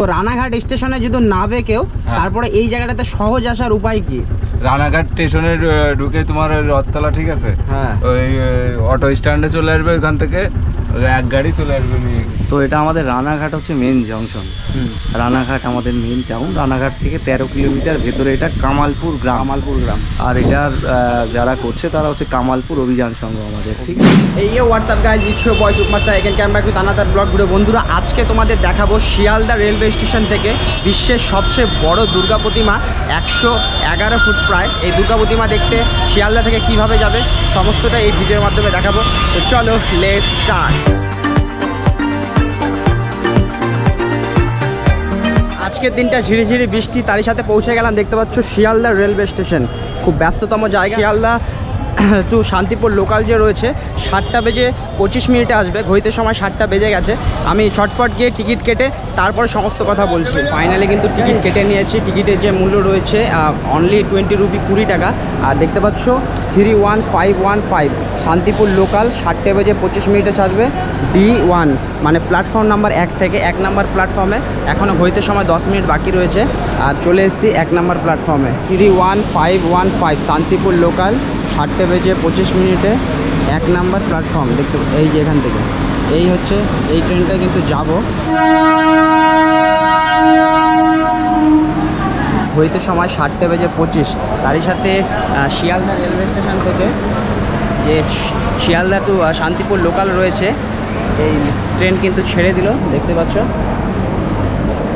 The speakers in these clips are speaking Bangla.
তো রানাঘাট স্টেশনে যদি নাবে কেউ হ্যাঁ। তারপরে এই জায়গাটাতে সহজ আসার উপায় কি? রানাঘাট স্টেশনে ঢুকে তোমার রথতলা ঠিক আছে? হ্যাঁ। ওই অটো স্ট্যান্ডে চলে আসবে ওইখান থেকে। এক গাড়ি চলে আসবে নিয়ে। তো এটা আমাদের রানাঘাট হচ্ছে মেন জংশন রানাঘাট আমাদের মেন টাউন রানাঘাট থেকে তেরো কিলোমিটার ভেতরে এটা কামালপুর গ্রাম। কামালপুর গ্রাম। আর এটার যারা করছে তারা হচ্ছে কামালপুর অভিযান সংঘ আমাদের ঠিক এই যে WhatsApp guys it's your boy superstar এখান camp back with another vlog video বন্ধুরা আজকে তোমাদের দেখাবো শিয়ালদা রেলওয়ে স্টেশন থেকে বিশ্বের সবচেয়ে বড় দুর্গা প্রতিমা একশো এগারো ফুট প্রায়। এই দুর্গা প্রতিমা দেখতে শিয়ালদা থেকে কীভাবে যাবে সমস্তটা এই ভিডিওর মাধ্যমে দেখাবো। তো চলো লেস স্টার্ট আজকের দিনটা ঝিরিঝিরি বৃষ্টি, তারই সাথে পৌঁছে গেলাম, দেখতে পাচ্ছ শিয়ালদা রেলওয়ে স্টেশন। খুব ব্যস্ততম জায়গা। শিয়ালদা টু শান্তিপুর লোকাল যে রয়েছে, সাতটা বেজে পঁচিশ মিনিটে আসবে, ঘড়িতে সময় সাতটা বেজে গেছে। আমি ছটপট গিয়ে টিকিট কেটে তারপরে সমস্ত কথা বলছি। ফাইনালি কিন্তু টিকিট কেটে নিয়েছি। টিকিটের যে মূল্য রয়েছে অনলি টোয়েন্টি রুপি কুড়ি টাকা। আর দেখতে পাচ্ছ three one five one five Shantipur local সাতটা বেজে পঁচিশ মিনিটে ছাড়বে ডি ওয়ান মানে প্ল্যাটফর্ম নাম্বার এক থেকে এক নাম্বার প্ল্যাটফর্মে এখনও ঘড়িতে সময় দশ মিনিট বাকি রয়েছে। আর চলে এসেছি এক নাম্বার প্ল্যাটফর্মে three one five one five Shantipur local সাতটা বেজে পঁচিশ মিনিটে এক নাম্বার প্ল্যাটফর্ম দেখতে এই যে এখান থেকে। এই হচ্ছে, এই ট্রেনটা কিন্তু যাব। হইতে সময় সাতটা বেজে পঁচিশ। তারই সাথে শিয়ালদা রেলওয়ে স্টেশন থেকে যে শিয়ালদা টু শান্তিপুর লোকাল রয়েছে, এই ট্রেন কিন্তু ছেড়ে দিল, দেখতে পাচ্ছ।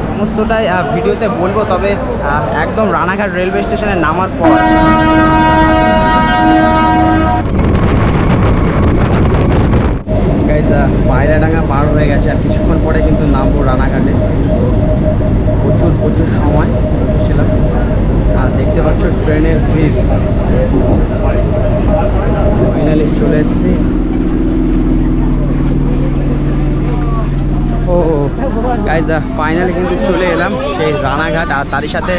সমস্তটাই ভিডিওতে বলব, তবে একদম রানাঘাট রেলওয়ে স্টেশনে নামার পর। পায়রাডাঙ্গা পার হয়ে গেছে আর কিছুক্ষণ পরে কিন্তু নামবো রানাঘাটে। প্রচুর প্রচুর সময় ছিলাম। আর দেখতে পাচ্ছ, ট্রেনের ভিড়। ফাইনালি চলে এসেছি। গাইজ ফাইনালি কিন্তু চলে এলাম সেই রানাঘাট আর তারই সাথে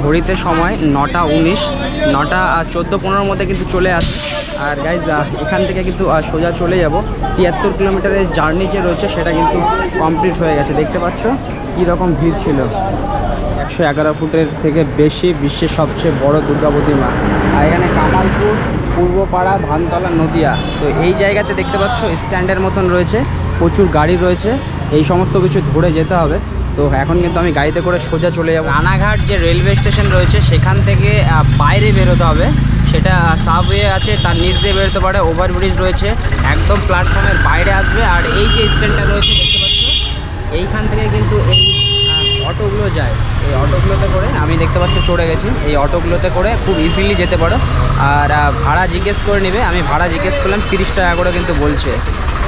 ঘড়িতে সময় নটা উনিশ, নটা চোদ্দ পনেরোর মধ্যে কিন্তু চলে আসে। আর গাইজ এখান থেকে কিন্তু সোজা চলে যাব। তিয়াত্তর কিলোমিটারের জার্নি যে রয়েছে সেটা কিন্তু কমপ্লিট হয়ে গেছে। দেখতে পাচ্ছ কীরকম ভিড় ছিল। একশো এগারো ফুটের থেকে বেশি বিশ্বের সবচেয়ে বড় দুর্গা প্রতিমা আর এখানে কামালপুর, পূর্বপাড়া, ধানতলা, নদিয়া। তো এই জায়গাতে দেখতে পাচ্ছ স্ট্যান্ডের মতন রয়েছে। প্রচুর গাড়ি রয়েছে। এই সমস্ত কিছু ধরে যেতে হবে। তো এখন কিন্তু আমি গাড়িতে করে সোজা চলে যাব। রানাঘাট যে রেলওয়ে স্টেশন রয়েছে, সেখান থেকে বাইরে বেরোতে হবে। সেটা সাবওয়ে আছে, তার নিচ দিয়ে বেরোতে পারে ওভারব্রিজ রয়েছে। একদম প্ল্যাটফর্মের বাইরে আসবে। আর এই যে স্ট্যান্ডটা রয়েছে, দেখতে পাচ্ছ? এইখান থেকে কিন্তু এই অটোগুলো যায়। এই অটোগুলোতে করে, আমি দেখতে পাচ্ছি, চড়ে গেছি। এই অটোগুলোতে করে খুব ইজিলি যেতে পারো। আর ভাড়া জিজ্ঞেস করে নেবে। আমি ভাড়া জিজ্ঞেস করলাম, তিরিশ টাকা করে কিন্তু বলছে।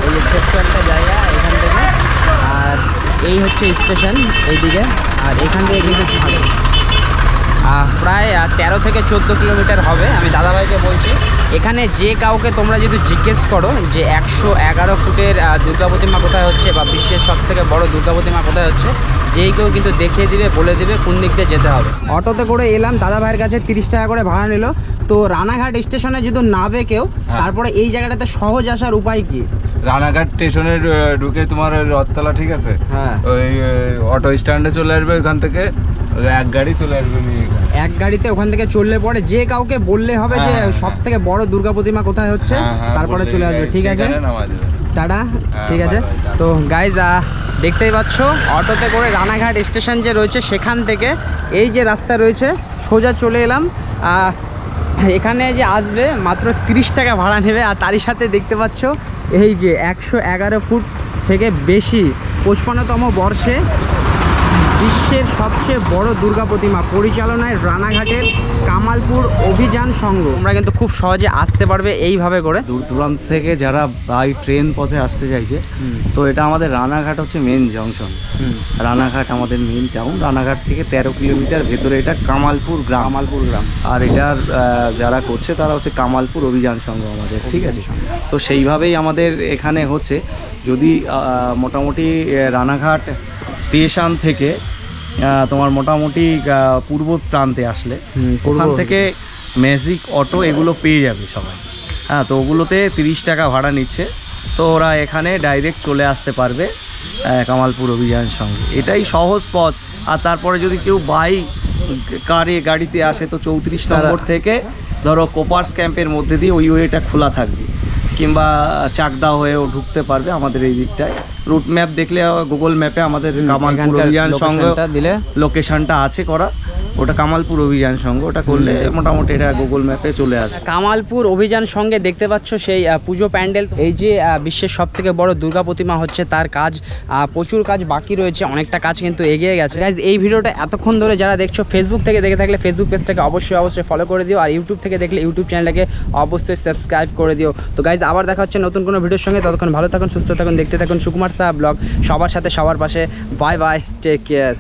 এই যে ছোট্ট একটা জায়গা এই হচ্ছে স্টেশন এইদিকে। আর এখান থেকে কিন্তু ছাড়ে প্রায় তেরো থেকে চোদ্দ কিলোমিটার হবে আমি দাদাভাইকে বলছি। এখানে যে কাউকে তোমরা যদি জিজ্ঞেস করো যে একশো এগারো ফুটের দুর্গা প্রতিমা কোথায় হচ্ছে বা বিশ্বের সব থেকে বড় দুর্গা প্রতিমা কোথায় হচ্ছে যেই কেউ কিন্তু দেখিয়ে দিবে বলে দিবে কোন দিক দিয়ে যেতে হবে। অটোতে করে এলাম দাদা ভাইয়ের কাছে তিরিশ টাকা করে ভাড়া নিল। তো রানাঘাট স্টেশনে যদি নাবে কেউ হ্যাঁ। তারপরে এই জায়গাটাতে সহজ আসার উপায় কি? রানাঘাট স্টেশনে ঢুকে তোমার রথতলা ঠিক আছে? হ্যাঁ। ওই অটো স্ট্যান্ডে চলে আসবে ওইখান থেকে। এক গাড়ি চলে আসবে এক গাড়িতে ওখান থেকে চললে পরে যে কাউকে বললে হবে যে হ্যাঁ, সব থেকে বড় দুর্গা প্রতিমা কোথায় হচ্ছে হ্যাঁ, হ্যাঁ, তারপরে চলে আসবে ঠিক আছে। টাটা হ্যাঁ, ঠিক আছে। তো গাইজ দেখতেই পাচ্ছ অটোতে করে রানাঘাট স্টেশন যে রয়েছে সেখান থেকে এই যে রাস্তা রয়েছে সোজা চলে এলাম। এখানে যে আসবে মাত্র তিরিশ টাকা ভাড়া নেবে আর তারই সাথে দেখতে পাচ্ছ এই যে একশো এগারো ফুট থেকে বেশি পঁচপান্নতম বর্ষে বিশ্বের সবচেয়ে বড় দুর্গা প্রতিমা পরিচালনায় রানাঘাটের কামালপুর অভিযান সংঘ। তোমরা কিন্তু খুব সহজে আসতে পারবে এইভাবে করে। দূর দূরান্ত থেকে যারা বাই ট্রেন পথে আসতে চাইছে তো এটা আমাদের রানাঘাট হচ্ছে মেন জংশন রানাঘাট আমাদের মেন টাউন রানাঘাট থেকে তেরো কিলোমিটার ভেতরে এটা কামালপুর গ্রাম। কামালপুর গ্রাম। আর এটার যারা করছে তারা হচ্ছে কামালপুর অভিযান সংঘ আমাদের ঠিক আছে? তো সেইভাবেই আমাদের এখানে হচ্ছে। যদি মোটামুটি রানাঘাট স্টেশন থেকে তোমার মোটামুটি পূর্ব প্রান্তে আসলে। ওখান থেকে ম্যাজিক অটো এগুলো পেয়ে যাবে সবাই। হ্যাঁ তো ওগুলোতে তিরিশ টাকা ভাড়া নিচ্ছে। তো ওরা এখানে ডাইরেক্ট চলে আসতে পারবে কামালপুর অভিযান সঙ্গে। এটাই সহজ পথ। আর তারপরে যদি কেউ বাইক কারে গাড়িতে আসে তো চৌত্রিশ নম্বর থেকে ধরো কোপার্স ক্যাম্পের মধ্যে দিয়ে ওই ওয়েটা খোলা থাকবে। কিংবা চাকদা হয়েও ঢুকতে পারবে আমাদের এই দিকটায়। রুট ম্যাপ দেখলে গুগল ম্যাপে আমাদের কামাল সঙ্গে দিলে লোকেশনটা আছে করা। ওটা কামালপুর অভিযান সঙ্গে ওটা করলে মোটামুটি এটা গুগল ম্যাপে চলে আসবে কামালপুর অভিযান সঙ্গে দেখতে পাচ্ছ সেই পুজো প্যান্ডেল। এই যে বিশ্বের সব থেকে বড় দুর্গা প্রতিমা হচ্ছে তার কাজ প্রচুর কাজ বাকি রয়েছে অনেকটা কাজ কিন্তু এগিয়ে গেছে। গাইজ এই ভিডিওটা এতক্ষণ ধরে যারা দেখছ ফেসবুক থেকে দেখে থাকলে ফেসবুক পেজটাকে অবশ্যই অবশ্যই ফলো করে দিও আর ইউটিউব থেকে দেখলে ইউটিউব চ্যানেলটাকে অবশ্যই সাবস্ক্রাইব করে দিও। তো গাইজ আবার দেখা হচ্ছে নতুন কোনো ভিডিওর সঙ্গে। ততক্ষণ ভালো থাকুন সুস্থ থাকুন দেখতে থাকুন সুকুমার সাহা ব্লগ। সবার সাথে সবার পাশে। Bye bye take care